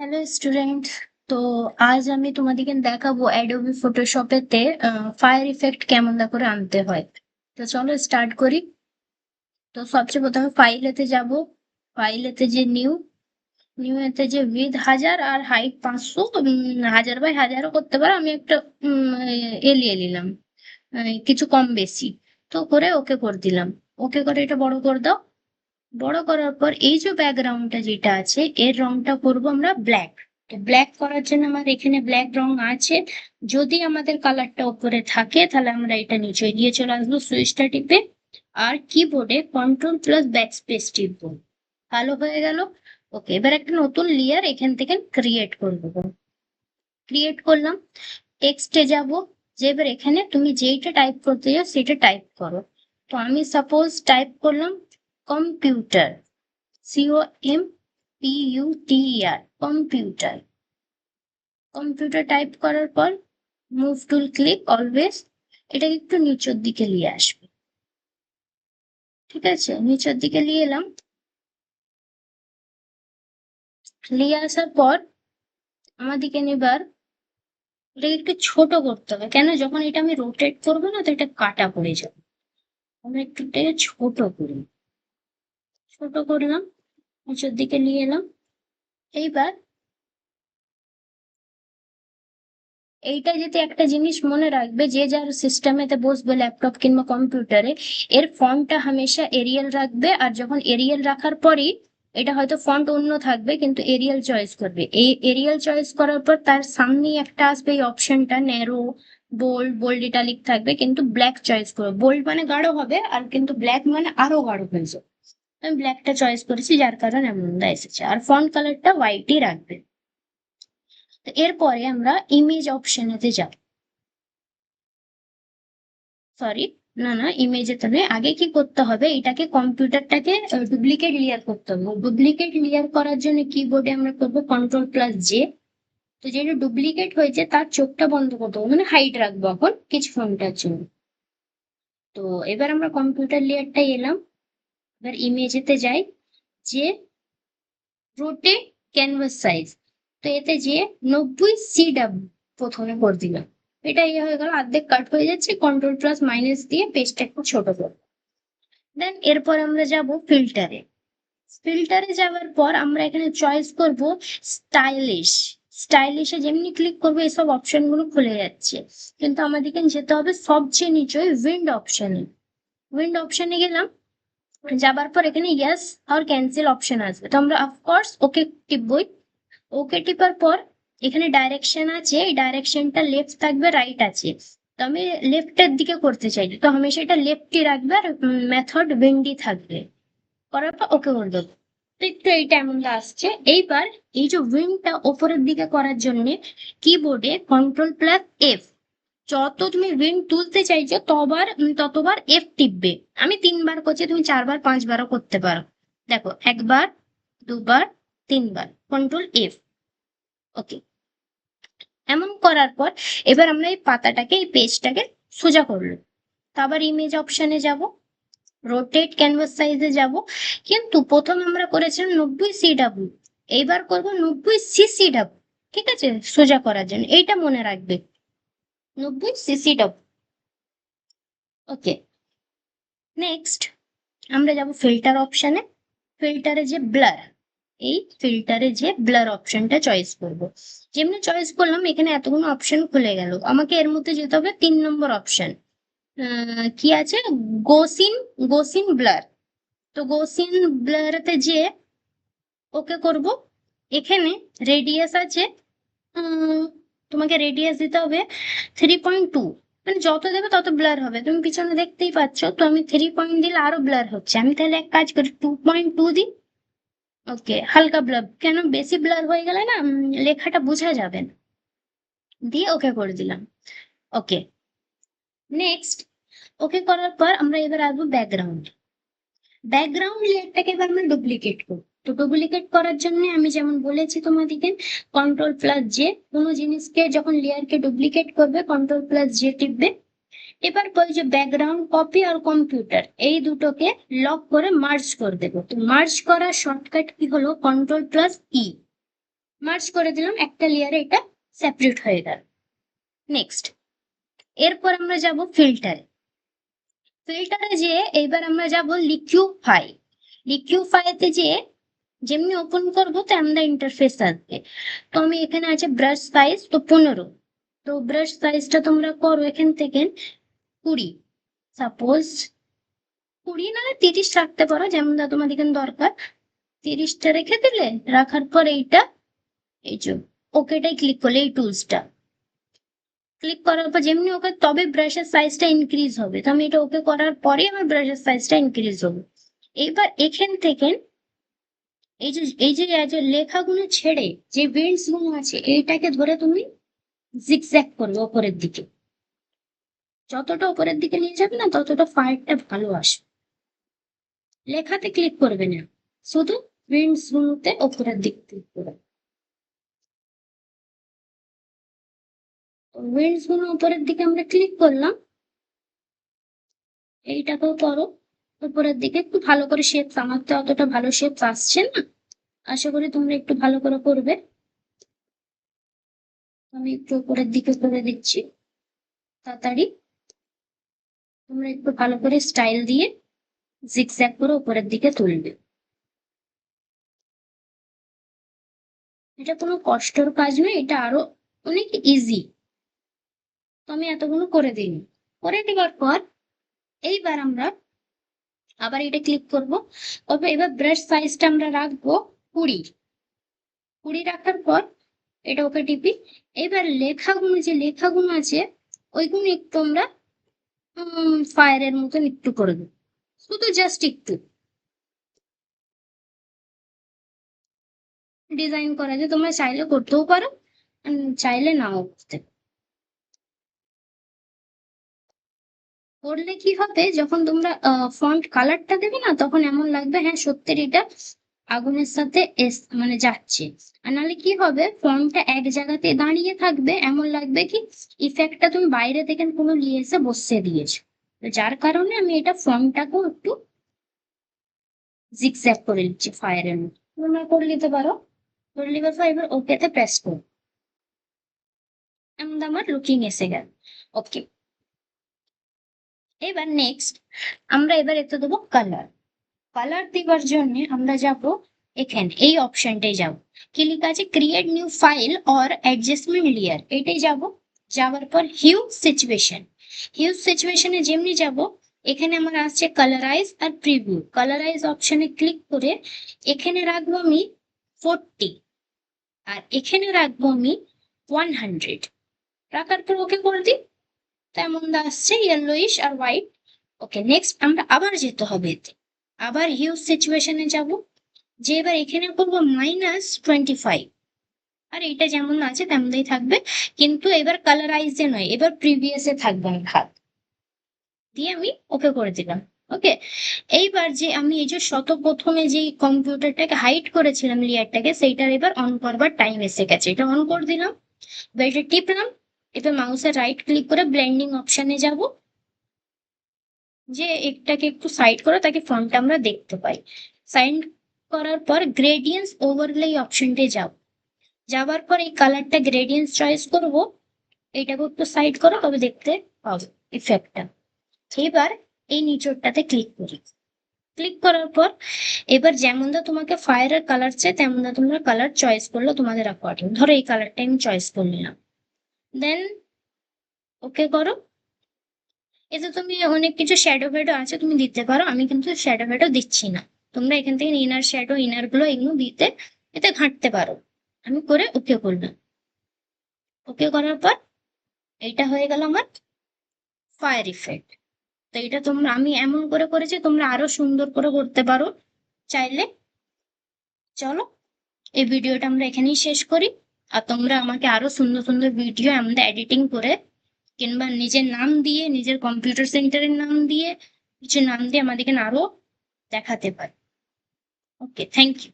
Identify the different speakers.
Speaker 1: Hello student তো আজ আমি তোমাদেরকে দেখাবো অ্যাডোবি ফটোশপেতে ফায়ার ইফেক্ট কেমন করে আনতে হয়। তো চলো স্টার্ট করি। তো সবচেয়ে প্রথমে ফাইলেতে যাব। ফাইলেতে যে নিউ নিউ এতে যে উইথ হাজার আর হাইট পাঁচশো হাজার বাই হাজারও করতে পারো। আমি একটা এলিয়ে নিলাম। কিছু কম বেশি। তো করে ওকে করে দিলাম। ওকে করে এটা বড় করে দাও। বড় করার পর এই যে ব্যাকগ্রাউন্ডটা যেটা আছে, এর রংটা করব আমরা ব্ল্যাক ব্ল্যাক করার জন্য আমার এখানে ব্ল্যাক রং আছে। যদি আমাদের কালারটা উপরে থাকে, তাহলে আমরা এটা নিচে দিয়ে চলে আসব সুইচটা টিপে। আর কিবোর্ডে কন্ট্রোল প্লাস ব্যাক স্পেস টিপবো। ভালো হয়ে গেল। ওকে এবার একটা নতুন লেয়ার এখান থেকে ক্রিয়েট করব। ক্রিয়েট করলাম। টেক্সটে যাব। যে এবার এখানে তুমি যেইটা টাইপ করতে চাও, সেটা টাইপ করো। তো আমি সাপোজ টাইপ করলাম computer C O M P U T R computer. Computer type করার পর মুভ টুল ক্লিক অলওয়েজ এটাকে একটু নিচের দিকে নিয়ে আসবে। ঠিক আছে? নিচের দিকে নিয়ে এলাম। নিয়ে আসার পর আমাদেরকে এবার এটাকে একটু ছোট করতে হবে। কেন? যখন এটা আমি রোটেট করব না, তো এটা কাটা পড়ে যাবে। আমরা একটু ছোট করি। ছোট করলাম, নিচের দিকে নিয়ে এলাম। এইবার এইটা যদি একটা জিনিস মনে রাখবে, যে যার সিস্টেমেতে বসবে ল্যাপটপ কিংবা কম্পিউটারে এর ফন্টটা হামেশা এরিয়াল রাখবে, আর যখন এরিয়াল রাখার পরই এটা হয়তো ফন্ট অন্য থাকবে, কিন্তু এরিয়াল চয়েস করবে। এই এরিয়াল চয়েস করার পর তার সামনেই একটা আসবে এই অপশনটা ন্যারো বোল্ড বোল্ড ইটালিক থাকবে, কিন্তু ব্ল্যাক চয়েস করবে। বোল্ড মানে গাঢ় হবে, আর কিন্তু ব্ল্যাক মানে আরও গাঢ় হয়ে যাবে। আমি ব্ল্যাকটা চয়েস করেছি, যার কারণে এমনটা এসেছে। আর ফন্ট কালারটা হোয়াইটই রাখবে। তো এরপরে আমরা ইমেজ অপশনেতে যাব। সরি না না ইমেজে তবে আগে কি করতে হবে? এটাকে কম্পিউটারটাকে ডুপ্লিকেট লেয়ার করতে হবে। ডুপ্লিকেট লেয়ার করার জন্য কিবোর্ডে আমরা করব কন্ট্রোল প্লাস জে তো যেটা ডুপ্লিকেট হয়েছে, তার চোখটা বন্ধ করতে হবে। মানে হাইট রাখব এখন কিছু কিছুক্ষণটার জন্য। তো এবার আমরা কম্পিউটার লেয়ারটা এলাম। এবার ইমেজেতে যাই, যে রোটেট ক্যানভাস সাইজ তো এতে যে নব্বই সি ডাব্লিউ প্রথমে করে দিলাম। এটা ইয়ে হয়ে গেল, অর্ধেক কাট হয়ে যাচ্ছে কন্ট্রোল প্লাস মাইনাস দিয়ে পেজটা একটু ছোট করব। দেন এরপর আমরা যাব ফিল্টারে ফিল্টারে যাওয়ার পর আমরা এখানে চয়েস করব স্টাইলিশ স্টাইলিশে যেমনি ক্লিক করব, এসব অপশনগুলো খুলে যাচ্ছে। কিন্তু আমাদেরকে যেতে হবে সবচেয়ে নিচে উইন্ড অপশনে উইন্ড অপশনে গেলাম যাবার পর এখানে ইয়াস আর ক্যান্সেল অপশন আসবে। তো আমরা অফকোর্স ওকে টিপবই। ওকে টিপার পর এখানে ডাইরেকশন আছে, এই ডাইরেকশনটা লেফট থাকবে রাইট আছে। তো আমি লেফটের দিকে করতে চাই। তো হামেশা এটা লেফটই রাখবে আর মেথড উইন্ডি থাকবে। করার পর ওকে করে দেবো। তো এইটা এমনটা আসছে। এইবার এই যে উইংটা ওপরের দিকে করার জন্য কিবোর্ডে কন্ট্রোল প্লাস এফ যত তুমি উইং তুলতে চাইছো, তবার ততবার এফ টিপবে। আমি তিনবার করছি, তুমি চারবার, পাঁচবারও করতে পারো। দেখো, একবার, দুবার, তিনবার। কন্ট্রোল এফ ওকে এমন করার পর, এবার আমরা এই পাতাটাকে, এই পেজটাকে সোজা করল তো আবার ইমেজ অপশনে যাব রোটেট ক্যানভাস সাইজে যাব। কিন্তু প্রথম আমরা করেছিলাম নব্বই সি ডাব্লিউ এইবার করব নব্বই সিসি ডাব্লিউ ঠিক আছে? সোজা করার জন্য। এইটা মনে রাখবে। নব্বই সিসি ডাব্লিউ ওকে নেক্সট আমরা যাব ফিল্টার অপশনে ফিল্টারে যে ব্লার এই ফিল্টারে যে ব্লার অপশনটা চয়েস করব। যেমনি চয়েস করলাম, এখানে এতগুলো অপশন খুলে গেল। আমাকে এর মধ্যে যেতে হবে তিন নম্বর অপশন কি আছে? গোসিন গোসিন ব্লার তো গোসিন ব্লারতে যে ওকে করব, এখানে রেডিয়াস আছে তোমাকে রেডিয়াস দিতে হবে থ্রি পয়েন্ট টু মানে যত দেবে তত ব্লার হবে। তুমি পিছনে দেখতেই পাচ্ছ, তো আমি থ্রি পয়েন্ট দিলে আরও ব্লার হচ্ছে। আমি তাহলে এক কাজ করি টু পয়েন্ট টু দিই। ওকে হালকা ব্লার কেন? বেশি ব্লার হয়ে গেলে না লেখাটা বোঝা যাবে না। দিয়ে ওকে করে দিলাম। ওকে নেক্সট ওকে করার পর আমরা এবার আসব ব্যাকগ্রাউন্ড ব্যাকগ্রাউন্ড লেয়ারটাকে এবার আমরা ডুপ্লিকেট করব। তো ডুপ্লিকেট করার জন্য আমি যেমন বলেছি তোমাদেরকে কন্ট্রোল প্লাস জে কোনো জিনিসকে যখন লেয়ারকে ডুপ্লিকেট করবে কন্ট্রোল প্লাস জে টিপবে। এবার বলছে ব্যাকগ্রাউন্ড কপি আর কম্পিউটার এই দুটোকে লক করে মার্জ করে দেবো। তো মার্জ করার শর্টকাট কি হলো? কন্ট্রোল প্লাস ই মার্চ করে দিলাম, একটা লেয়ারে এটা সেপারেট হয়ে গেল। নেক্সট এরপর আমরা যাব ফিল্টারে ফিল্টারে যে এবার আমরা যাব লিকিউফাই লিকিউফাইতে যে যেমনি ওপেন করব তেমনি ইন্টারফেস আসবে তো আমি এখানে আছে ব্রাশ সাইজ তো পনেরো। তো ব্রাশ সাইজটা তোমরা করো এখান থেকে কুড়ি। সাপোজ কুড়ি না, তিরিশ রাখতে পারো, যেমন তোমাদের এখানে দরকার। তিরিশটা রেখে দিলে, রাখার পর এইটা, এই যে ওকেটাই ক্লিক করলে এই টুলসটা ক্লিক করার পর যেমনি ওকে তবে ব্রাশের সাইজটা ইনক্রিজ হবে। তো আমি এটা ওকে করার পরে আমার ব্রাশের সাইজটা ইনক্রিজ হবে। এবার এখান থেকে এই যে এই যে লেখাগুলো ছেড়ে যে বেন্ডসগুলো আছে, এইটাকে ধরে তুমি জিগজ্যাগ করবে ওপরের দিকে। যতটা ওপরের দিকে নিয়ে যাবে না, ততটা ফায়ারটা ভালো আসবে। লেখাতে ক্লিক করবে না, শুধু উইন্ডস গুলোতে ওপরের দিক ক্লিক করবে। উইন্ডসগুলো উপরের দিকে আমরা ক্লিক করলাম, এইটাকেও করো। উপরের দিকে একটু ভালো করে শেপ আমার তো অতটা ভালো শেপ আসছে না। আশা করি তোমরা একটু ভালো করে করবে। আমি একটু উপরের দিকে করে দিচ্ছি, তাড়াতাড়ি। তোমরা একটু ভালো করে স্টাইল দিয়ে জিগজ্যাগ করে উপরের দিকে তুলবে। এটা কোনো কষ্টর কাজ নয়, এটা আরও অনেক ইজি তো আমি এতগুলো করে দিই। করে দেওয়ার পর এইবার আমরা আবার এটা ক্লিক করব। তবে এবার ব্রাশ সাইজটা আমরা রাখব কুড়ি। কুড়ি রাখার পর এটা ওকে টিপি। এবার লেখাগুলো, যে লেখাগুলো আছে, ওইগুলো একটু আমরা ফায়ারের মতন একটু করে দেবো। শুধু জাস্ট একটু। ডিজাইন করা যায়, তোমরা চাইলে করতেও পারো চাইলে নাও করতে পারো। করলে কি হবে? যখন তোমরা ফন্ট কালারটা দেবে না, তখন এমন লাগবে হ্যাঁ সত্যি এটা আগুনের সাথে এস মানে যাচ্ছে। আর নাহলে কি হবে? ফন্টটা এক জায়গাতে দাঁড়িয়ে থাকবে, এমন লাগবে কি ইফেক্টটা তুমি বাইরে থেকে কোনো নিয়ে এসে বসিয়ে দিয়েছ। যার কারণে আমি এটা ফন্টটাকেও একটু জিগজ্যাগ করে দিচ্ছি ফায়ারের মতো তোমরা করে নিতে পারো। করে নেবার পর এবার ওকেতে প্রেস করো। এমন আমার লুকিং এসে গেল। ওকে এবার নেক্সট আমরা এবার এতে দেবো কালার কালার দেওয়ার জন্য আমরা যাব এখানে, এই অপশনটাই যাব। কি আছে? Create new file or adjustment layer এটাই যাব। যাওয়ার পর হিউ সিচুয়েশন হিউ সিচুয়েশনে যেমনি যাব, এখানে আমার আসছে কালারাইজ আর প্রিভিউ কালারাইজ অপশনে ক্লিক করে এখানে রাখব আমি ফোরটি আর এখানে রাখব আমি ওয়ান হান্ড্রেড রাখার পর ওকে করে দিই তেমন আসছে ইয়েলোইশ আর হোয়াইট ওকে নেক্সট আমরা আবার যেতে হবে এতে। আবার হিউজ সিচুয়েশনে যাব। যে এবার এখানে করব মাইনাস টোয়েন্টি ফাইভ আর এটা যেমন আছে তেমনই থাকবে। কিন্তু এবার কালারাইজে নয়, এবার প্রিভিয়াসে থাকবে আমি খাত দিয়ে আমি ওকে করে দিলাম। ওকে এইবার যে আমি এই যে শত প্রথমে যে কম্পিউটারটাকে হাইড করেছিলাম লেয়ারটাকে সেইটার এবার অন করবার টাইম এসে গেছে। এটা অন করে দিলাম। এবার এটা টিপলাম। এবার মাউসের রাইট ক্লিক করে ব্লেন্ডিং অপশানে যাব। যে একটাকে একটু সাইড করে, তাকে ফর্মটা আমরা দেখতে পাই। সাইড করার পর গ্রেডিয়েন্টস ওভারলে অপশনটায় যাব। যাওয়ার পর এই কালারটা গ্রেডিয়েন্টস চয়েস করব। এটাকে একটু সাইড করো, তবে দেখতে পাবে ইফেক্টটা এবার এই নিচরটাতে ক্লিক করি। ক্লিক করার পর এবার যেমন দা তোমাকে ফায়ারের কালার চাই, তেমন দা তোমরা কালার চয়েস করল তোমাদের অ্যাকর্ডিং ধরো এই কালারটা আমি চয়েস করে নিলাম দেন ওকে করো। এতে তুমি অনেক কিছু শ্যাডো ফ্যাডো আছে, তুমি দিতে পারো। আমি কিন্তু শ্যাডো ফ্যাডো দিচ্ছি না। তোমরা এখান থেকে ইনার শ্যাডো ইনারগুলো এগুলো দিতে, এতে ঘাঁটতে পারো। আমি করে ওকে করলাম। ওকে করার পর, এইটা হয়ে গেল আমার ফায়ার ইফেক্ট তো এটা তোমরা, আমি এমন করে করেছি, তোমরা আরও সুন্দর করে করতে পারো। চাইলে, চলো, এই ভিডিওটা আমরা এখানেই শেষ করি। আর তোমরা আমাকে আরও সুন্দর সুন্দর ভিডিও আমাদের এডিটিং করে কিংবা নিজের নাম দিয়ে, নিজের কম্পিউটার সেন্টারের নাম দিয়ে, কিছু নাম দিয়ে আমাদেরকে আরও দেখাতে পারে। Okay thank you